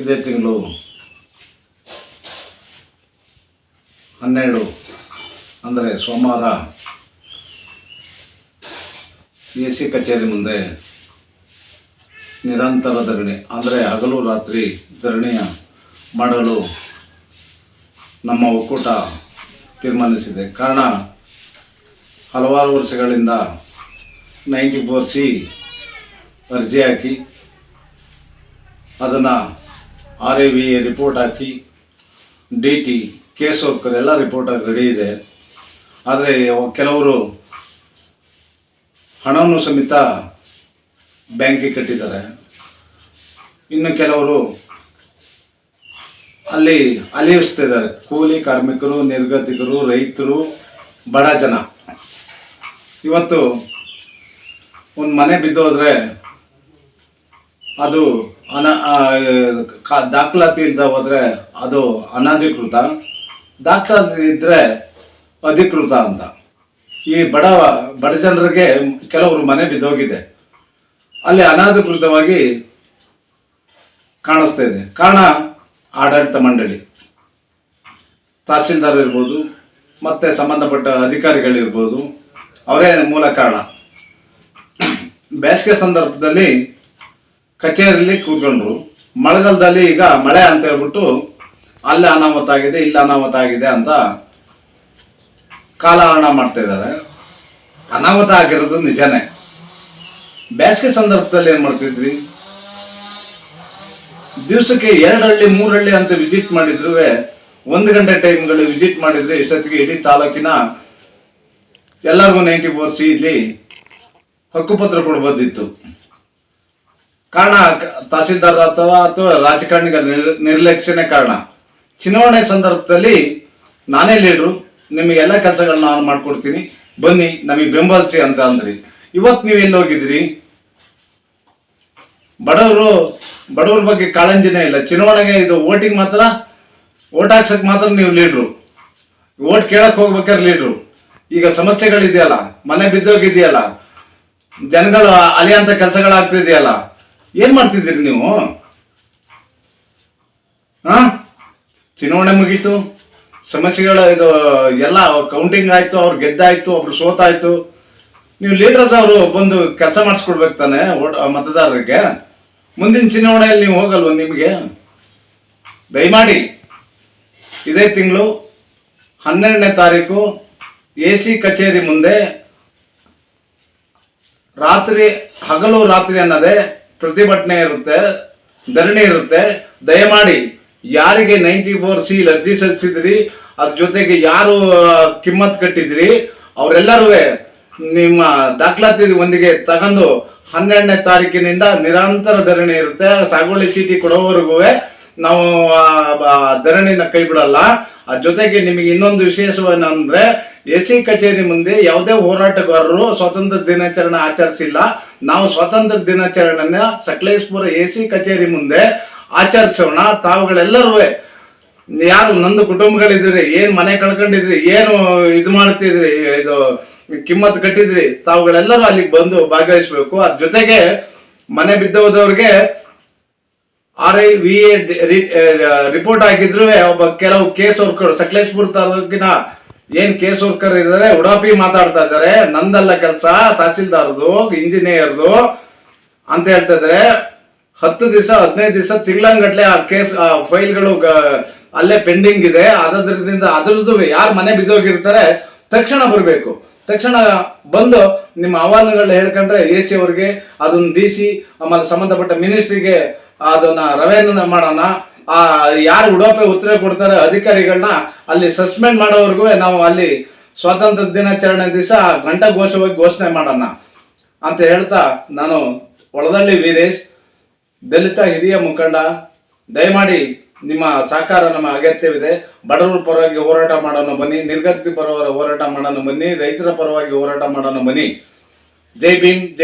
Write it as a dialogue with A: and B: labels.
A: ಇದೇ ತಿಂಗಳು ಹನ್ನೆರಡು ಅಂದರೆ ಸೋಮವಾರ ಎ ಸಿ ಕಚೇರಿ ಮುಂದೆ ನಿರಂತರ ಧರಣಿ, ಅಂದರೆ ಹಗಲು ರಾತ್ರಿ ಧರಣಿಯ ಮಾಡಲು ನಮ್ಮ ಒಕ್ಕೂಟ ತೀರ್ಮಾನಿಸಿದೆ. ಕಾರಣ ಹಲವಾರು ವರ್ಷಗಳಿಂದ ನೈಂಟಿ ಫೋರ್ ಸಿ ಅರ್ಜಿ ಹಾಕಿ ಅದನ್ನು ಆರ್ ಎ ವಿ ರಿಪೋರ್ಟ್ ಹಾಕಿ ಡಿ ಟಿ ಕೇಸ್ ವರ್ಕರ್ ಎಲ್ಲ ರಿಪೋರ್ಟ್ ರೆಡಿ ಇದೆ. ಆದರೆ ಕೆಲವರು ಹಣವನ್ನು ಸಮೇತ ಬ್ಯಾಂಕಿಗೆ ಕಟ್ಟಿದ್ದಾರೆ. ಇನ್ನು ಕೆಲವರು ಅಲ್ಲಿ ಅಲಿಯಿಸ್ತಿದ್ದಾರೆ ಕೂಲಿ ಕಾರ್ಮಿಕರು, ನಿರ್ಗತಿಕರು, ರೈತರು, ಬಡ ಜನ. ಇವತ್ತು ಒಂದು ಮನೆ ಬಿದ್ದೋದ್ರೆ ಅದು ಅನ ದಾಖಲಾತಿ ಇಲ್ಲದ ಹೋದರೆ ಅದು ಅನಧಿಕೃತ. ದಾಖಲಾತಿ ಇದ್ದರೆ ಅಧಿಕೃತ ಅಂತ. ಈ ಬಡ ಬಡ ಜನರಿಗೆ ಕೆಲವರು ಮನೆ ಬಿದ್ದೋಗಿದೆ. ಅಲ್ಲಿ ಅನಧಿಕೃತವಾಗಿ ಕಾಣಿಸ್ತಾ ಇದೆ. ಕಾರಣ ಆಡಳಿತ ಮಂಡಳಿ. ತಹಸೀಲ್ದಾರ್ ಇರ್ಬೋದು, ಮತ್ತು ಸಂಬಂಧಪಟ್ಟ ಅಧಿಕಾರಿಗಳಿರ್ಬೋದು ಅವರೇ ಮೂಲ ಕಾರಣ. ಬೇಸಿಗೆ ಸಂದರ್ಭದಲ್ಲಿ ಕಚೇರಿಯಲ್ಲಿ ಕೂತ್ಕೊಂಡ್ರು. ಮಳೆಗಾಲದಲ್ಲಿ ಈಗ ಮಳೆ ಅಂತ ಹೇಳ್ಬಿಟ್ಟು ಅಲ್ಲಿ ಅನಾಹುತ ಆಗಿದೆ, ಇಲ್ಲಿ ಅನಾಹುತ ಆಗಿದೆ ಅಂತ ಕಾಲಹರಣ ಮಾಡ್ತಾ ಇದ್ದಾರೆ. ಅನಾಹುತ ಆಗಿರೋದು ನಿಜನೇ. ಬೇಸಿಗೆ ಸಂದರ್ಭದಲ್ಲಿ ಏನು ಮಾಡ್ತಿದ್ವಿ? ದಿವಸಕ್ಕೆ ಎರಡು ಹಳ್ಳಿ, ಮೂರು ಹಳ್ಳಿ ಅಂತ ವಿಸಿಟ್ ಮಾಡಿದ್ರು ಒಂದು ಗಂಟೆ ಟೈಮ್ಗಳು ವಿಸಿಟ್ ಮಾಡಿದ್ರೆ ಇಷ್ಟೊತ್ತಿಗೆ ಇಡೀ ತಾಲೂಕಿನ ಎಲ್ಲರಿಗೂ ನೈಂಟಿ ಫೋರ್ ಸಿ ಇಲ್ಲಿ ಹಕ್ಕುಪತ್ರ ಕೊಡ್ಬೋದಿತ್ತು. ಕಾರಣ ತಹಸೀಲ್ದಾರ್ ಅಥವಾ ಅಥವಾ ರಾಜಕಾರಣಿಗ ನಿರ್ ನಿರ್ಲಕ್ಷ್ಯನೇ ಕಾರಣ. ಚುನಾವಣೆ ಸಂದರ್ಭದಲ್ಲಿ ನಾನೇ ಲೀಡ್ರು ನಿಮಗೆಲ್ಲ ಕೆಲಸಗಳನ್ನ ನಾನು ಮಾಡ್ಕೊಡ್ತೀನಿ. ಬನ್ನಿ, ನಮಗೆ ಬೆಂಬಲಿಸಿ ಅಂತ ಅಂದ್ರಿ. ಇವತ್ತು ನೀವು ಎಲ್ಲಿ ಹೋಗಿದ್ರಿ? ಬಡವರು, ಬಡವ್ರ ಬಗ್ಗೆ ಕಾಳಂಜಿನೇ ಇಲ್ಲ. ಚುನಾವಣೆಗೆ ಇದು ಓಟಿಂಗ್ ಮಾತ್ರ ಓಟ್ ಹಾಕ್ಸಕ್ ಮಾತ್ರ ನೀವು ಲೀಡ್ರು. ಓಟ್ ಕೇಳಕ್ ಹೋಗ್ಬೇಕಾದ್ರೆ ಲೀಡ್ರು. ಈಗ ಸಮಸ್ಯೆಗಳಿದೆಯಲ್ಲ, ಮನೆ ಬಿದ್ದೋಗಿದೆಯಲ್ಲ, ಜನಗಳು ಅಲಿಯಂತ ಕೆಲಸಗಳಾಗ್ತಿದೆಯಲ್ಲ ಏನ್ ಮಾಡ್ತಿದ್ದೀರಿ ನೀವು? ಹಾ? ಚುನಾವಣೆ ಮುಗೀತು. ಸಮಸ್ಯೆಗಳ ಇದು, ಎಲ್ಲ ಕೌಂಟಿಂಗ್ ಆಯ್ತು, ಅವ್ರು ಗೆದ್ದಾಯ್ತು, ಒಬ್ರು ಸೋತಾಯ್ತು. ನೀವು ಲೀಡರ್ ಅವರು ಬಂದು ಕೆಲಸ ಮಾಡಿಸ್ಕೊಡ್ಬೇಕು ತಾನೆ ಮತದಾರರಿಗೆ. ಮುಂದಿನ ಚುನಾವಣೆಯಲ್ಲಿ ನೀವು ಹೋಗಲ್ವ ನಿಮಗೆ? ದಯಮಾಡಿ. ಇದೇ ತಿಂಗಳು, ಹನ್ನೆರಡನೇ ತಾರೀಕು, ಎ ಸಿ ಕಚೇರಿ ಮುಂದೆ ರಾತ್ರಿ, ಹಗಲು ರಾತ್ರಿ ಅನ್ನೋದೇ ಪ್ರತಿಭಟನೆ ಇರುತ್ತೆ, ಧರಣಿ ಇರುತ್ತೆ. ದಯಮಾಡಿ ಯಾರಿಗೆ ನೈಂಟಿ ಫೋರ್ ಸಿ ಅರ್ಜಿ ಸಲ್ಲಿಸಿದ್ರಿ, ಅದ್ರ ಜೊತೆಗೆ ಯಾರು ಕಿಮ್ಮತ್ ಕಟ್ಟಿದ್ರಿ ಅವರೆಲ್ಲರೂ ನಿಮ್ಮ ದಾಖಲಾತಿ ಒಂದಿಗೆ ತಗೊಂಡು ಹನ್ನೆರಡನೇ ತಾರೀಕಿನಿಂದ ನಿರಂತರ ಧರಣಿ ಇರುತ್ತೆ. ಸಾಗುವಳಿ ಚೀಟಿ ಕೊಡೋವರೆಗೂ ನಾವು ಧರಣಿನ ಕೈ ಬಿಡಲ್ಲ. ಜೊತೆಗೆ ನಿಮಗೆ ಇನ್ನೊಂದು ವಿಶೇಷವೇನಂದ್ರೆ ಎಸ್ ಸಿ ಕಚೇರಿ ಮುಂದೆ ಯಾವುದೇ ಹೋರಾಟಗಾರರು ಸ್ವಾತಂತ್ರ್ಯ ದಿನಾಚರಣೆ ಆಚರಿಸಿಲ್ಲ. ನಾವು ಸ್ವಾತಂತ್ರ್ಯ ದಿನಾಚರಣೆಯ ಸಕಲೇಶ್ಪುರ ಎ ಸಿ ಕಚೇರಿ ಮುಂದೆ ಆಚರಿಸೋಣ. ತಾವುಗಳೆಲ್ಲರೂ ಯಾರು ನಂದು ಕುಟುಂಬಗಳಿದ್ರಿ, ಏನು ಮನೆ ಕಳ್ಕೊಂಡಿದ್ರಿ, ಏನು ಇದು ಮಾಡ್ತಿದ್ರಿ, ಇದು ಕಿಮ್ಮತ್ ಕಟ್ಟಿದ್ರಿ, ತಾವುಗಳೆಲ್ಲರೂ ಅಲ್ಲಿಗೆ ಬಂದು ಭಾಗವಹಿಸ್ಬೇಕು. ಅದ್ರ ಜೊತೆಗೆ ಮನೆ ಬಿದ್ದೋದವ್ರಿಗೆ R I V A report ಆಗಿದ್ರು ಒಬ್ಬ ಕೆಲವು ಕೇಸ್ ವರ್ಕರ್ ಸಕಲೇಶ್ಪುರ ತಾಲೂಕಿನ ಏನ್ ಕೇಸ್ ವರ್ಕರ್ ಇದ್ದಾರೆ, ಉಡಾಪಿ ಮಾತಾಡ್ತಾ ಇದ್ದಾರೆ. ನಂದಲ್ಲ ಕೆಲಸ, ತಹಸೀಲ್ದಾರ್ದು, ಇಂಜಿನಿಯರ್ದು ಅಂತ ಹೇಳ್ತಾ ಇದ್ದಾರೆ. ಹತ್ತು ದಿವಸ, ಹದಿನೈದು ದಿವಸ, ತಿಂಗಳಂಗಟ್ಲೆ ಆ ಕೇಸ್ ಆ ಫೈಲ್ಗಳು ಅಲ್ಲೇ ಪೆಂಡಿಂಗ್ ಇದೆ. ಅದರಿಂದ ಅದರದ್ದು ಯಾರು ಮನೆ ಬಿದ್ದೋಗಿರ್ತಾರೆ, ತಕ್ಷಣ ಬರಬೇಕು. ತಕ್ಷಣ ಬಂದು ನಿಮ್ಮ ಆಹ್ವಾನಗಳನ್ನ ಹೇಳ್ಕೊಂಡ್ರೆ ಎ ಸಿ ಅವ್ರಿಗೆ, ಅದನ್ನ ದೀಸಿ ಆಮೇಲೆ ಸಂಬಂಧಪಟ್ಟ ಮಿನಿಸ್ಟ್ರಿಗೆ ಅದನ್ನ ರವೆಯನ್ನು ಮಾಡೋಣ. ಆ, ಯಾರು ಉಡೋಪೆ ಉತ್ತರ ಕೊಡ್ತಾರೆ ಅಧಿಕಾರಿಗಳನ್ನ ಅಲ್ಲಿ ಸಸ್ಪೆಂಡ್ ಮಾಡೋವರೆಗೂ ನಾವು ಅಲ್ಲಿ ಸ್ವಾತಂತ್ರ್ಯ ದಿನಾಚರಣೆ ದಿವಸ ಗಂಟ ಘೋಷವಾಗಿ ಘೋಷಣೆ ಮಾಡೋಣ ಅಂತ ಹೇಳ್ತಾ ನಾನು ಒಳದಳ್ಳಿ ವೀರೇಶ್, ದಲಿತ ಹಿರಿಯ ಮುಖಂಡ, ದಯಮಾಡಿ ನಿಮ್ಮ ಸಹಕಾರ ನಮ್ಮ ಅಗತ್ಯವಿದೆ. ಬಡವರ ಪರವಾಗಿ ಹೋರಾಟ ಮಾಡೋಣ ಬನ್ನಿ ನಿರ್ಗತಿ ಪರವಾಗಿ ಹೋರಾಟ ಮಾಡೋಣ ಬನ್ನಿ, ರೈತರ ಪರವಾಗಿ ಹೋರಾಟ ಮಾಡೋಣ ಬನ್ನಿ. ಜೈ ಭೀಮ್, ಜೈ